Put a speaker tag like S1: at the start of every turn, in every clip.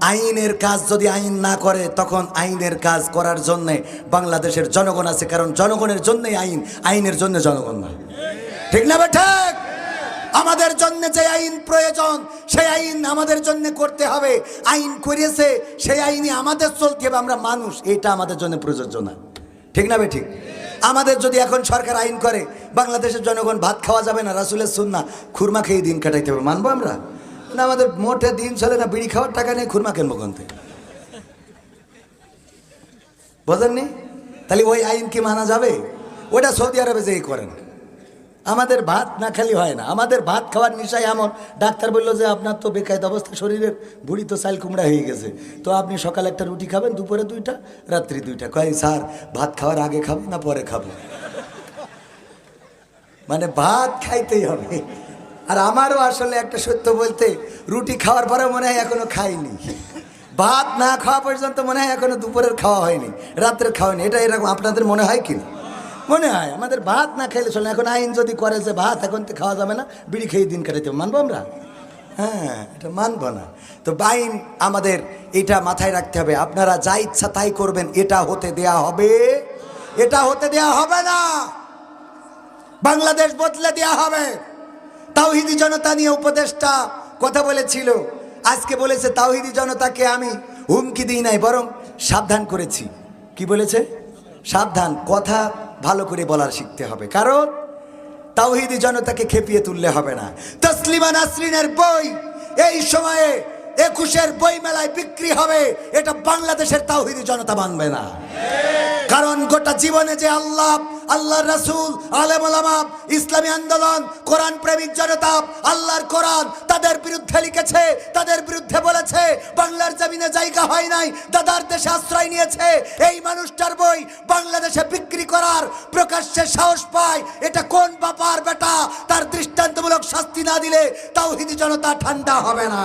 S1: আইনের কাজ যদি আইন না করে, তখন আইনের কাজ করার জন্যে বাংলাদেশের জনগণ আছে, কারণ জনগণের জন্যই আইন, আইনের জন্য জনগণ না ঠিক না ঠিক। আমাদের জন্য যে আইন প্রয়োজন, সেই আইন আমাদের জন্য করতে হবে। আইন করেছে, সেই আইনই আমাদের চলতে হবে। আমরা মানুষ, এটা আমাদের জন্য প্রযোজ্য না। ঠিক না ঠিক। আমাদের যদি এখন সরকার আইন করে, বাংলাদেশের জনগণ ভাত খাওয়া যাবে না, রাসুলের সুন্না খুরমা খেয়ে দিন কাটাইতে হবে। মানবো আমরা? না আমাদের মোটে দিন চলে না বিড়ি খাওয়ার টাকা নেই খুরমা কেনবো কোনতে বোঝেননি? তাহলে ওই আইন কি মানা যাবে? ওটা সৌদি আরবে যেই করেন। আমাদের ভাত না খালি হয় না। আমাদের ভাত খাওয়ার নিশায় এমন। ডাক্তার বলল যে আপনার তো বেকায়দ অবস্থা, শরীরের ভুড়ি তো চাল কুমড়া হয়ে গেছে। তো আপনি সকালে একটা রুটি খাবেন, দুপুরে দুইটা, রাত্রি দুইটা। কয়, স্যার, ভাত খাওয়ার আগে খাব না পরে খাব? মানে ভাত খাইতেই হবে। আর আমারও আসলে একটা সত্য বলতে, রুটি খাওয়ার পরে মনে হয় এখনও খাইনি। ভাত না খাওয়া পর্যন্ত মনে হয় এখনও দুপুরের খাওয়া হয়নি, রাত্রের খাওয়া হয়নি। এটা এরকম আপনাদের মনে হয় কি মনে হয়, আমাদের ভাত না খাইলে চলে। এখন আইন যদি করে যে ভাত এখন তো খাওয়া যাবে না, বিড়ি খেয়ে দিন কাটাইতে। মানবো আমরা? হ্যাঁ এটা মানবো না। তো বাইন আমাদের এটা মাথায় রাখতে হবে। আপনারা যা ইচ্ছা তাই করবেন, এটা হতে দেয়া হবে। এটা হতে দেয়া হবে না। বাংলাদেশ বদলে দেয়া হবে। তাওহিদি জনতা নিয়ে উপদেষ্টা কথা বলেছিল। আজকে বলেছে, তাওহিদি জনতাকে আমি হুমকি দিই নাই, বরং সাবধান করেছি। কি বলেছে? সাবধান, কথা ভালো করে বলার শিখতে হবে। কারণ তাওহিদি জনতাকে খেপিয়ে তুললে হবে না। তসলিমা নাসরিনের বই এই সময়ে একুশের বই মেলায় বিক্রি হবে, এটা বাংলাদেশের তাওহিদি জনতা মানবে না। কারণ গোটা জীবনে যে আল্লাহ আল্লাহর রাসূল, আলেম ওলামা ইসলামী আন্দোলন, কোরআন প্রেমিক জনতা, আল্লাহর কোরআন তাদের বিরুদ্ধে লিখেছে, তাদের বিরুদ্ধে বলেছে, বাংলার জমিনে জায়গা হয় নাই, দাদার দেশে আশ্রয় নিয়েছে, এই মানুষটার বই বাংলাদেশে বিক্রি করার প্রকাশ্যে সাহস পায়, এটা কোন বাপার বেটা? তার দৃষ্টান্তমূলক শাস্তি না দিলে তাও তাওহিদি জনতা ঠান্ডা হবে না।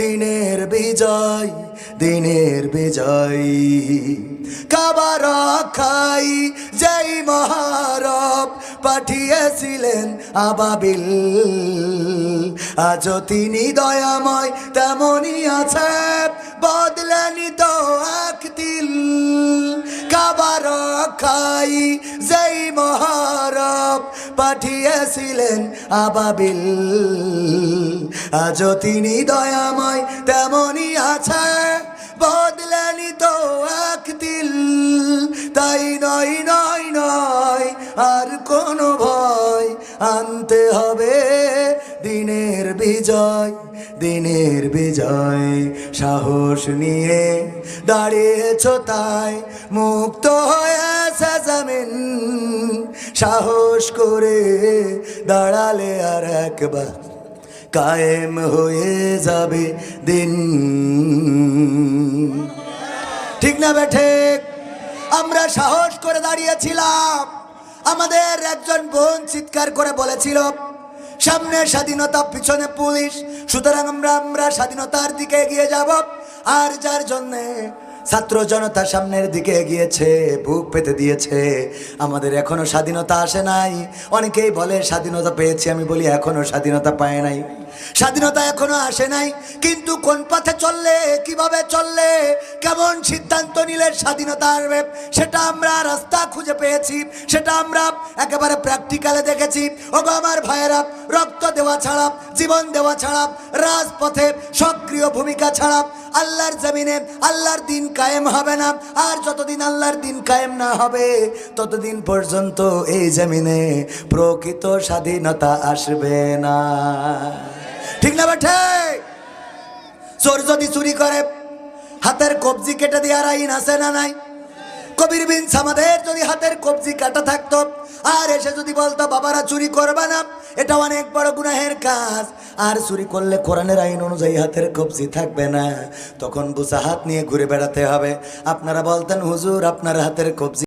S1: দিনের বিজয় দিনের বিজয়। কাবার খাই যেই মহারব পাঠিয়েছিলেন আবাবিল। আজ তিনি দয়াময় তেমনই আছে বদলেনি তো এক দিল কাবার খাই যেই মহারব পাঠিয়েছিলেন আবাবিল। আজও তিনি দয়াময় তেমনই আছে, বদলেনি তো এক দিল। তাই নয় নয় নয়, আর কোনো ভয় আনতে হবে। দিনের বিজয় দিনের বিজয়, সাহস নিয়ে দাঁড়িয়েছ তাই মুক্ত জমিন সাহস করে দাঁড়ালে আর একবার কায়েম হয়ে যাবে দিন। ঠিক না বেঠে আমরা সাহস করে দাঁড়িয়েছিলাম। আমাদের একজন বোন চিৎকার করে বলেছিল, সামনে স্বাধীনতা, পিছনে পুলিশ। সুতরাং আমরা আমরা স্বাধীনতার দিকে এগিয়ে যাব। আর যার জন্যে ছাত্র জনতা সামনের দিকে এগিয়েছে বুক পেতে দিয়েছে। আমাদের এখনও স্বাধীনতা আসে নাই। অনেকেই বলে, স্বাধীনতা পেয়েছি, আমি বলি, এখনও স্বাধীনতা পায় নাই। স্বাধীনতা এখনও আসে নাই, কিন্তু কোন পথে চললে, কীভাবে চললে, কেমন সিদ্ধান্ত নিলে স্বাধীনতা আসবে, সেটা আমরা রাস্তা খুঁজে পেয়েছি, সেটা আমরা একেবারে প্র্যাকটিক্যালে দেখেছি। ওগো আমার ভাইয়েরা, রক্ত দেওয়া ছাড়া, জীবন দেওয়া ছাড়া, রাজপথে সক্রিয় ভূমিকা ছাড়া, আল্লাহর জমিনে, আল্লাহর দিন কায়েম হবে না। আর যতদিন আল্লাহর দিন কায়েম না হবে, ততদিন পর্যন্ত এই জমিনে প্রকৃত স্বাধীনতা আসবে না। ঠিক না বেঠে চোর যদি চুরি করে, হাতের কবজি কেটে দেওয়ার আইন আছে না নাই? কবির বিন সামাদের যদি হাতের কবজি কাটা থাকতো, আর এসে যদি বলতো, বাবারা, চুরি করবে না, এটা অনেক বড় গুনাহের কাজ। আর চুরি করলে কোরআনের আইন অনুযায়ী হাতের কবজি থাকবে না। তখন বুসা হাত নিয়ে ঘুরে বেড়াতে হবে। আপনারা বলতেন, হুজুর, আপনার হাতের কবজি